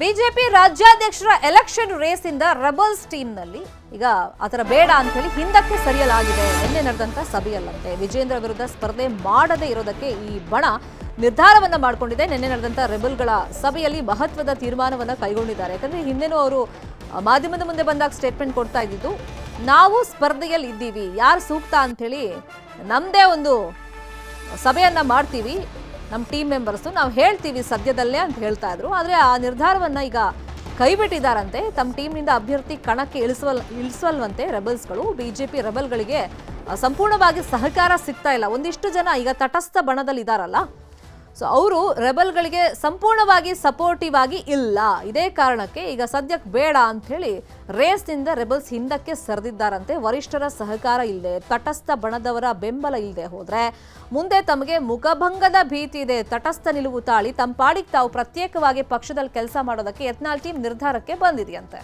BJP ರಾಜ್ಯಾಧ್ಯಕ್ಷರ election race ಇಂದ ರಬಲ್ಸ್ ಟೀಮ್ನಲ್ಲಿ ಈಗ ಅದರ ಬೇಡ ಅಂತ ಹೇಳಿ ಹಿಂದಕ್ಕೆ ಸರಿಯಲಾಗಿದೆ. ನಿನ್ನೆ ನಡೆದಂತ ಸಭೆಯಲ್ಲಂತೆ ವಿಜೇಂದ್ರ ವಿರುದ್ಧ ಸ್ಪರ್ಧೆ ಮಾಡದೇ ಇರೋದಕ್ಕೆ ಈ ಬಣ ನಿರ್ಧಾರವನ್ನ ಮಾಡಿಕೊಂಡಿದೆ. ನಿನ್ನೆ ನಡೆದಂತ ರೆಬಲ್ಗಳ ಸಭೆಯಲ್ಲಿ ಮಹತ್ವದ ತೀರ್ಮಾನವನ್ನ ಕೈಗೊಂಡಿದ್ದಾರೆ. ಯಾಕಂದ್ರೆ ಹಿಂದೆನೂ ಅವರು ಮಾಧ್ಯಮದ ಮುಂದೆ ಬಂದಾಗ ಸ್ಟೇಟ್ಮೆಂಟ್ ಕೊಡ್ತಾ ಇದ್ದಿದ್ದು, ನಾವು ಸ್ಪರ್ಧೆಯಲ್ಲಿ ಇದ್ದೀವಿ. ಯಾರು ಸೂಕ್ತ ಅಂತ ಹೇಳಿ ನಮ್ದೇ ಒಂದು ಸಭೆಯನ್ನ ಮಾಡ್ತೀವಿ. ನಮ್ಮ ಟೀಮ್ ಮೆಂಬರ್ಸು ನಾವು ಹೇಳ್ತೀವಿ ಸದ್ಯದಲ್ಲೇ ಅಂತ ಹೇಳ್ತಾ ಇದ್ರು. ಆದರೆ ಆ ನಿರ್ಧಾರವನ್ನು ಈಗ ಕೈಬಿಟ್ಟಿದ್ದಾರಂತೆ ತಮ್ಮ ಟೀಮ್ನಿಂದ ಅಭ್ಯರ್ಥಿ ಕಣಕ್ಕೆ ಇಳಿಸುವಲ್ ಇಳಿಸಲ್ವಂತೆ ರೆಬಲ್ಸ್ಗಳು ಬಿಜೆಪಿ ರೆಬಲ್ಗಳಿಗೆ ಆ, ಸಂಪೂರ್ಣವಾಗಿ ಸಹಕಾರ ಸಿಗ್ತಾ ಇಲ್ಲ. ಒಂದಿಷ್ಟು ಜನ ಈಗ ತಟಸ್ಥ ಬಣದಲ್ಲಿ ಇದಾರಲ್ಲ ಸೊ ಅವರು ರೆಬಲ್ಗಳಿಗೆ ಸಂಪೂರ್ಣವಾಗಿ ಸಪೋರ್ಟಿವ್ ಆಗಿ ಇಲ್ಲ. ಇದೇ ಕಾರಣಕ್ಕೆ ಈಗ ಸದ್ಯಕ್ಕೆ ಬೇಡ ಅಂತ ಹೇಳಿ ರೇಸ್ನಿಂದ ರೆಬಲ್ಸ್ ಹಿಂದಕ್ಕೆ ಸರಿದಿದ್ದಾರಂತೆ. ವರಿಷ್ಠರ ಸಹಕಾರ ಇಲ್ಲದೆ, ತಟಸ್ಥ ಬಣದವರ ಬೆಂಬಲ ಇಲ್ಲದೆ ಹೋದರೆ ಮುಂದೆ ತಮಗೆ ಮುಖಭಂಗದ ಭೀತಿ ಇದೆ. ತಟಸ್ಥ ನಿಲುವು ತಾಳಿ ತಮ್ಮ ಪಾಡಿಗೆ ತಾವು ಪ್ರತ್ಯೇಕವಾಗಿ ಪಕ್ಷದಲ್ಲಿ ಕೆಲಸ ಮಾಡೋದಕ್ಕೆ ಯತ್ನಾಳ್ ಟೀಮ್ ನಿರ್ಧಾರಕ್ಕೆ ಬಂದಿದೆಯಂತೆ.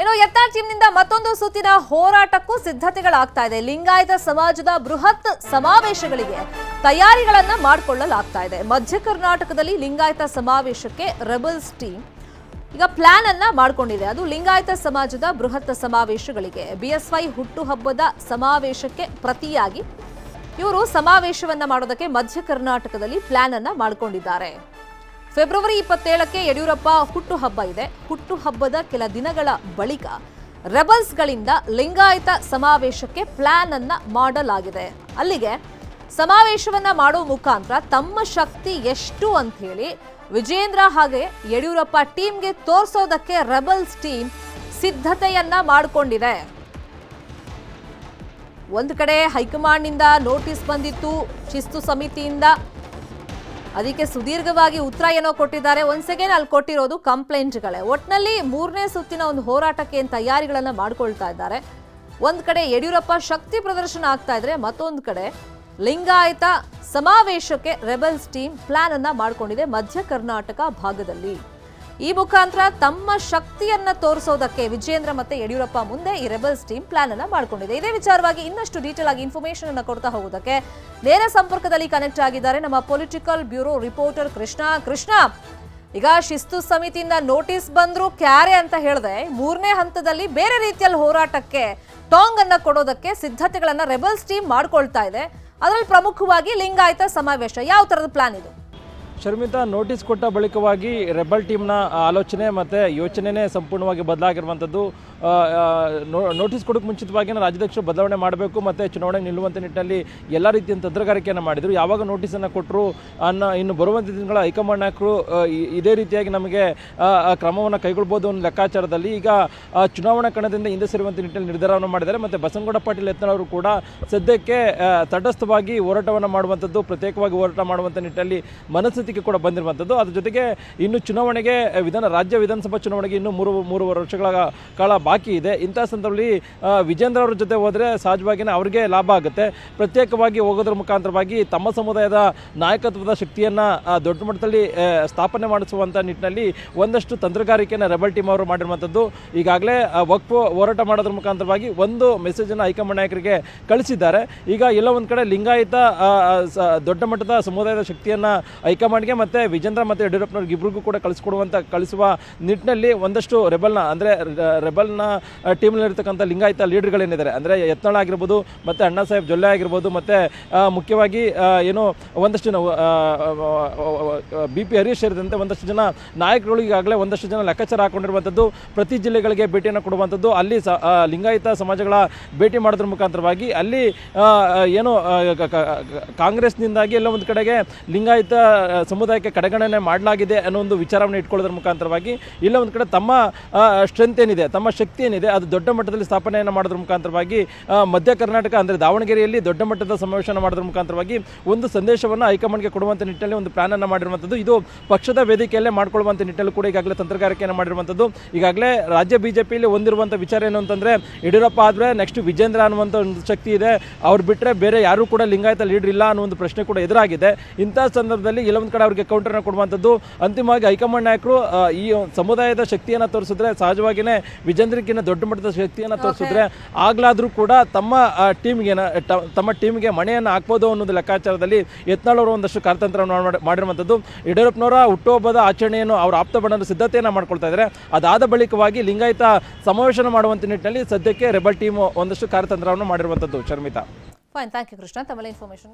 ಇನ್ನು ಯತ್ನಾಳ್ ಟೀಮ್ನಿಂದ ಮತ್ತೊಂದು ಸುತ್ತಿನ ಹೋರಾಟಕ್ಕೂ ಸಿದ್ಧತೆಗಳಾಗ್ತಾ ಇದೆ. ಲಿಂಗಾಯತ ಸಮಾಜದ ಬೃಹತ್ ಸಮಾವೇಶಗಳಿಗೆ ತಯಾರಿಗಳನ್ನ ಮಾಡಿಕೊಳ್ಳಲಾಗ್ತಾ ಇದೆ. ಮಧ್ಯ ಕರ್ನಾಟಕದಲ್ಲಿ ಲಿಂಗಾಯತ ಸಮಾವೇಶಕ್ಕೆ ರೆಬಲ್ಸ್ ಟೀಮ್ ಈಗ ಪ್ಲಾನ್ ಅನ್ನ ಮಾಡಿಕೊಂಡಿದೆ. ಅದು ಲಿಂಗಾಯತ ಸಮಾಜದ ಬೃಹತ್ ಸಮಾವೇಶಗಳಿಗೆ. ಬಿಎಸ್ವೈ ಹುಟ್ಟುಹಬ್ಬದ ಸಮಾವೇಶಕ್ಕೆ ಪ್ರತಿಯಾಗಿ ಇವರು ಸಮಾವೇಶವನ್ನ ಮಾಡೋದಕ್ಕೆ ಮಧ್ಯ ಕರ್ನಾಟಕದಲ್ಲಿ ಪ್ಲಾನ್ ಅನ್ನ ಮಾಡಿಕೊಂಡಿದ್ದಾರೆ. ಫೆಬ್ರವರಿ ಇಪ್ಪತ್ತೇಳಕ್ಕೆ ಯಡಿಯೂರಪ್ಪ ಹುಟ್ಟುಹಬ್ಬ ಇದೆ. ಹುಟ್ಟುಹಬ್ಬದ ಕೆಲ ದಿನಗಳ ಬಳಿಕ ರೆಬಲ್ಸ್ಗಳಿಂದ ಲಿಂಗಾಯತ ಸಮಾವೇಶಕ್ಕೆ ಪ್ಲಾನ್ ಅನ್ನ ಮಾಡಲಾಗಿದೆ. ಅಲ್ಲಿಗೆ ಸಮಾವೇಶವನ್ನ ಮಾಡೋ ಮುಖಾಂತರ ತಮ್ಮ ಶಕ್ತಿ ಎಷ್ಟು ಅಂತ ಹೇಳಿ ವಿಜೇಂದ್ರ ಹಾಗೆ ಯಡಿಯೂರಪ್ಪ ಟೀಮ್ಗೆ ತೋರಿಸೋದಕ್ಕೆ ರೆಬಲ್ಸ್ ಟೀಮ್ ಸಿದ್ಧತೆಯನ್ನ ಮಾಡಿಕೊಂಡಿದೆ. ಒಂದು ಕಡೆ ಹೈಕಮಾಂಡ್ನಿಂದ ನೋಟಿಸ್ ಬಂದಿತ್ತು. ಶಿಸ್ತು ಸಮಿತಿಯಿಂದ ಅದಕ್ಕೆ ಸುದೀರ್ಘವಾಗಿ ಉತ್ತರ ಏನೋ ಕೊಟ್ಟಿದ್ದಾರೆ. ಒಂದ್ ಸೆಕೆಂಡ್ ಅಲ್ಲಿ ಕೊಟ್ಟಿರೋದು ಕಂಪ್ಲೇಂಟ್ಗಳೇ ಒಟ್ನಲ್ಲಿ ಮೂರನೇ ಸುತ್ತಿನ ಒಂದು ಹೋರಾಟಕ್ಕೆ ತಯಾರಿಗಳನ್ನು ತಯಾರಿಗಳನ್ನ ಮಾಡ್ಕೊಳ್ತಾ ಇದ್ದಾರೆ. ಒಂದ್ ಕಡೆ ಯಡಿಯೂರಪ್ಪ ಶಕ್ತಿ ಪ್ರದರ್ಶನ ಆಗ್ತಾ ಇದ್ರೆ ಮತ್ತೊಂದು ಕಡೆ ಲಿಂಗಾಯತ ಸಮಾವೇಶಕ್ಕೆ ರೆಬಲ್ಸ್ ಟೀಮ್ ಪ್ಲಾನ್ ಅನ್ನ ಮಾಡ್ಕೊಂಡಿದೆ ಮಧ್ಯ ಕರ್ನಾಟಕ ಭಾಗದಲ್ಲಿ. ಈ ಮುಖಾಂತರ ತಮ್ಮ ಶಕ್ತಿಯನ್ನ ತೋರಿಸೋದಕ್ಕೆ ವಿಜೇಂದ್ರ ಮತ್ತೆ ಯಡಿಯೂರಪ್ಪ ಮುಂದೆ ಈ ರೆಬಲ್ಸ್ ಟೀಮ್ ಪ್ಲಾನ್ ಅನ್ನ ಮಾಡ್ಕೊಂಡಿದೆ. ಇದೇ ವಿಚಾರವಾಗಿ ಇನ್ನಷ್ಟು ಡೀಟೇಲ್ ಆಗಿ ಇನ್ಫಾರ್ಮೇಶನ್ ಅನ್ನ ಕೊಡ್ತಾ ಹೋಗೋದಕ್ಕೆ ನೇರ ಸಂಪರ್ಕದಲ್ಲಿ ಕನೆಕ್ಟ್ ಆಗಿದ್ದಾರೆ ನಮ್ಮ political bureau reporter Krishna. Krishna, ಈಗ ಶಿಸ್ತು ಸಮಿತಿಯಿಂದ ನೋಟಿಸ್ ಬಂದ್ರು ಕ್ಯಾರೆ ಅಂತ ಹೇಳಿದೆ. ಮೂರನೇ ಹಂತದಲ್ಲಿ ಬೇರೆ ರೀತಿಯಲ್ಲಿ ಹೋರಾಟಕ್ಕೆ ಟಾಂಗ್ ಅನ್ನ ಕೊಡೋದಕ್ಕೆ ಸಿದ್ಧತೆಗಳನ್ನ ರೆಬಲ್ಸ್ ಟೀಮ್ ಮಾಡ್ಕೊಳ್ತಾ ಇದೆ. ಅದರಲ್ಲಿ ಪ್ರಮುಖವಾಗಿ ಲಿಂಗಾಯತ ಸಮಾವೇಶ. ಯಾವ ತರದ ಪ್ಲಾನ್ ಇದು? ಶರ್ಮಿತಾ ನೋಟಿಸ್ ಕೊಟ್ಟ ಬಳಿಕವಾಗಿ ರೆಬಲ್ ಟೀಮ್ನ ಆಲೋಚನೆ ಮತ್ತು ಯೋಚನೆನೇ ಸಂಪೂರ್ಣವಾಗಿ ಬದಲಾಗಿರುವಂಥದ್ದು. ನೋಟಿಸ್ ಕೊಡೋಕ್ಕೆ ಮುಂಚಿತವಾಗಿ ರಾಜ್ಯಾಧ್ಯಕ್ಷರು ಬದಲಾವಣೆ ಮಾಡಬೇಕು ಮತ್ತು ಚುನಾವಣೆ ನಿಲ್ಲುವಂಥ ನಿಟ್ಟಿನಲ್ಲಿ ಎಲ್ಲ ರೀತಿಯ ತಂತ್ರಗಾರಿಕೆಯನ್ನು ಮಾಡಿದರು. ಯಾವಾಗ ನೋಟಿಸನ್ನು ಕೊಟ್ಟರು ಅನ್ನೋ, ಇನ್ನು ಬರುವಂಥ ದಿನಗಳ ಹೈಕಮಾಂಡ್ ನಾಯಕರು ಇದೇ ರೀತಿಯಾಗಿ ನಮಗೆ ಕ್ರಮವನ್ನು ಕೈಗೊಳ್ಬೋದು ಅನ್ನೋ ಲೆಕ್ಕಾಚಾರದಲ್ಲಿ ಈಗ ಚುನಾವಣಾ ಕಣದಿಂದ ಹಿಂದೆ ಸೇರುವಂಥ ನಿಟ್ಟಿನಲ್ಲಿ ನಿರ್ಧಾರವನ್ನು ಮಾಡಿದ್ದಾರೆ. ಮತ್ತು ಬಸನಗೌಡ, ಪಾಟೀಲ್ ಯತ್ನವರು ಕೂಡ ಸದ್ಯಕ್ಕೆ ತಟಸ್ಥವಾಗಿ ಹೋರಾಟವನ್ನು ಮಾಡುವಂಥದ್ದು, ಪ್ರತ್ಯೇಕವಾಗಿ ಹೋರಾಟ ಮಾಡುವಂಥ ನಿಟ್ಟಿನಲ್ಲಿ ಮನಸ್ಥಿತಿಗೆ ಕೂಡ ಬಂದಿರುವಂಥದ್ದು. ಅದ್ರ ಜೊತೆಗೆ ಇನ್ನು ಚುನಾವಣೆಗೆ ವಿಧಾನ, ರಾಜ್ಯ ವಿಧಾನಸಭಾ ಚುನಾವಣೆಗೆ ಇನ್ನೂ ಮೂರು ಮೂರುವರೆ ವರ್ಷಗಳ ಕಾಲ ಬಾಕಿ ಇದೆ. ಇಂಥ ಸಂದರ್ಭದಲ್ಲಿ ವಿಜೇಂದ್ರ ಅವರ ಜೊತೆ ಹೋದರೆ ಸಹಜವಾಗಿಯೇ ಅವರಿಗೆ ಲಾಭ ಆಗುತ್ತೆ. ಪ್ರತ್ಯೇಕವಾಗಿ ಹೋಗೋದ್ರ ಮುಖಾಂತರವಾಗಿ ತಮ್ಮ ಸಮುದಾಯದ ನಾಯಕತ್ವದ ಶಕ್ತಿಯನ್ನು ದೊಡ್ಡ ಮಟ್ಟದಲ್ಲಿ ಸ್ಥಾಪನೆ ಮಾಡಿಸುವಂಥ ನಿಟ್ಟಿನಲ್ಲಿ ಒಂದಷ್ಟು ತಂತ್ರಗಾರಿಕೆಯನ್ನು ರೆಬಲ್ ಟೀಮ್ ಅವರು ಮಾಡಿರುವಂಥದ್ದು. ಈಗಾಗಲೇ ವಕ್ಫ್ ಹೋರಾಟ ಮಾಡೋದ್ರ ಮುಖಾಂತರವಾಗಿ ಒಂದು ಮೆಸೇಜನ್ನು ಹೈಕಮಾಂಡ್ ನಾಯಕರಿಗೆ ಕಳಿಸಿದ್ದಾರೆ. ಈಗ ಎಲ್ಲ ಒಂದು ಕಡೆ ಲಿಂಗಾಯತ ದೊಡ್ಡ ಮಟ್ಟದ ಸಮುದಾಯದ ಶಕ್ತಿಯನ್ನು ಹೈಕಮಾಂಡ್ಗೆ ಮತ್ತು ವಿಜೇಂದ್ರ ಮತ್ತು ಯಡಿಯೂರಪ್ಪನವ್ರಿಗೆ ಇಬ್ಬರಿಗೂ ಕೂಡ ಕಳಿಸ್ಕೊಡುವಂಥ ಕಳಿಸುವ ನಿಟ್ಟಿನಲ್ಲಿ ಒಂದಷ್ಟು ರೆಬಲ್ನ, ಅಂದರೆ ರೆಬಲ್ನ ಟೀಮ್ನಲ್ಲಿರ್ತಕ್ಕಂಥ ಲಿಂಗಾಯತ ಲೀಡರ್ಗಳೇನಿದ್ದಾರೆ, ಅಂದರೆ ಯತ್ನಾಳ ಆಗಿರ್ಬೋದು, ಮತ್ತು ಅಣ್ಣಾ ಸಾಹೇಬ್ ಜೊಲ್ಲೆ ಆಗಿರ್ಬೋದು, ಮತ್ತು ಮುಖ್ಯವಾಗಿ ಏನು ಒಂದಷ್ಟು ಜನ ಬಿ ಪಿ ಹರೀಶ್ ಸೇರಿದಂತೆ ಒಂದಷ್ಟು ಜನ ನಾಯಕರುಗಳಿಗಾಗಲೇ ಒಂದಷ್ಟು ಜನ ಲೆಕ್ಕಾಚಾರ ಹಾಕೊಂಡಿರುವಂಥದ್ದು, ಪ್ರತಿ ಜಿಲ್ಲೆಗಳಿಗೆ ಭೇಟಿಯನ್ನು ಕೊಡುವಂಥದ್ದು, ಅಲ್ಲಿ ಸ ಲಿಂಗಾಯತ ಸಮಾಜಗಳ ಭೇಟಿ ಮಾಡೋದ್ರ ಮುಖಾಂತರವಾಗಿ ಅಲ್ಲಿ ಏನು ಕಾಂಗ್ರೆಸ್ನಿಂದಾಗಿ ಎಲ್ಲ ಒಂದು ಕಡೆಗೆ ಲಿಂಗಾಯತ ಸಮುದಾಯಕ್ಕೆ ಕಡೆಗಣನೆ ಮಾಡಲಾಗಿದೆ ಅನ್ನೋ ಒಂದು ವಿಚಾರವನ್ನು ಇಟ್ಕೊಳ್ಳೋದ್ರ ಮುಖಾಂತರವಾಗಿ ಇಲ್ಲ ಒಂದು ಕಡೆ ತಮ್ಮ ಸ್ಟ್ರೆಂತ್ ಏನಿದೆ, ತಮ್ಮ ಶಕ್ತಿ ಏನಿದೆ, ಅದು ದೊಡ್ಡ ಮಟ್ಟದಲ್ಲಿ ಸ್ಥಾಪನೆಯನ್ನು ಮಾಡೋದ್ರ ಮುಖಾಂತರವಾಗಿ ಮಧ್ಯ ಕರ್ನಾಟಕ ಅಂದರೆ ದಾವಣಗೆರೆಯಲ್ಲಿ ದೊಡ್ಡ ಮಟ್ಟದ ಸಮಾವೇಶನ ಮಾಡೋದ್ರ ಮುಖಾಂತರವಾಗಿ ಒಂದು ಸಂದೇಶವನ್ನು ಹೈಕಮಾಂಡ್ಗೆ ಕೊಡುವಂಥ ನಿಟ್ಟಿನಲ್ಲಿ ಒಂದು ಪ್ಲಾನ್ ಅನ್ನು ಮಾಡಿರುವಂಥದ್ದು. ಇದು ಪಕ್ಷದ ವೇದಿಕೆಯಲ್ಲೇ ಮಾಡ್ಕೊಳ್ಳುವಂಥ ನಿಟ್ಟಿನಲ್ಲಿ ಕೂಡ ಈಗಾಗಲೇ ತಂತ್ರಗಾರಿಕೆಯನ್ನು ಮಾಡಿರುವಂಥದ್ದು. ಈಗಾಗಲೇ ರಾಜ್ಯ ಬಿಜೆಪಿಯಲ್ಲಿ ಹೊಂದಿರುವಂಥ ವಿಚಾರ ಏನು ಅಂತಂದರೆ, ಯಡಿಯೂರಪ್ಪ ಆದರೆ ನೆಕ್ಸ್ಟ್ ವಿಜೇಂದ್ರ ಅನ್ನುವಂಥ ಒಂದು ಶಕ್ತಿ ಇದೆ. ಅವ್ರು ಬಿಟ್ಟರೆ ಬೇರೆ ಯಾರೂ ಕೂಡ ಲಿಂಗಾಯತ ಲೀಡ್ರ್ ಇಲ್ಲ ಅನ್ನೋ ಒಂದು ಪ್ರಶ್ನೆ ಕೂಡ ಎದುರಾಗಿದೆ. ಇಂಥ ಸಂದರ್ಭದಲ್ಲಿ ಇಲ್ಲ ಒಂದು ಕಡೆ ಅವ್ರಿಗೆ ಕೌಂಟರ್ನ ಕೊಡುವಂಥದ್ದು. ಅಂತಿಮವಾಗಿ ಹೈಕಮಾಂಡ್ ನಾಯಕರು ಈ ಸಮುದಾಯದ ಶಕ್ತಿಯನ್ನು ತೋರಿಸಿದ್ರೆ ಸಹಜವಾಗಿಯೇ ವಿಜೇಂದ್ರಕ್ಕಿಂತ ದೊಡ್ಡ ಮಟ್ಟದ ಶಕ್ತಿಯನ್ನು ತೋರಿಸಿದ್ರೆ ಆಗ್ಲಾದ್ರೂ ಕೂಡ ತಮ್ಮ ಟೀಮ್ಗೆ ತಮ್ಮ ಟೀಮ್ಗೆ ಮಣೆಯನ್ನು ಹಾಕ್ಬೋದು ಅನ್ನೋದು ಲೆಕ್ಕಾಚಾರದಲ್ಲಿ ಯತ್ನಾಳ್ ಅವರು ಒಂದಷ್ಟು ಕಾರ್ಯತಂತ್ರವನ್ನು ಮಾಡಿ- ಮಾಡಿರುವಂಥದ್ದು. ಯಡಿಯೂರಪ್ಪನವರ ಹುಟ್ಟುಹಬ್ಬದ ಆಚರಣೆಯನ್ನು ಅವರ ಆಪ್ತ ಬಣ್ಣದ ಸಿದ್ಧತೆಯನ್ನು ಮಾಡ್ಕೊಳ್ತಾ ಇದ್ದಾರೆ ಅದಾದ ಬಳಿಕವಾಗಿ ಲಿಂಗಾಯತ ಸಮಾವೇಶನ ಮಾಡುವಂಥ ನಿಟ್ಟಿನಲ್ಲಿ ಸದ್ಯಕ್ಕೆ ರೆಬಲ್ ಟೀಮ್ ಒಂದಷ್ಟು ಕಾರ್ಯತಂತ್ರವನ್ನು ಮಾಡಿರುವಂಥದ್ದು Sharmitha. Fine thank you Krishna. ತಮ್ಮ ಇನ್ಫಾರ್ಮೇಷನ್ಗೆ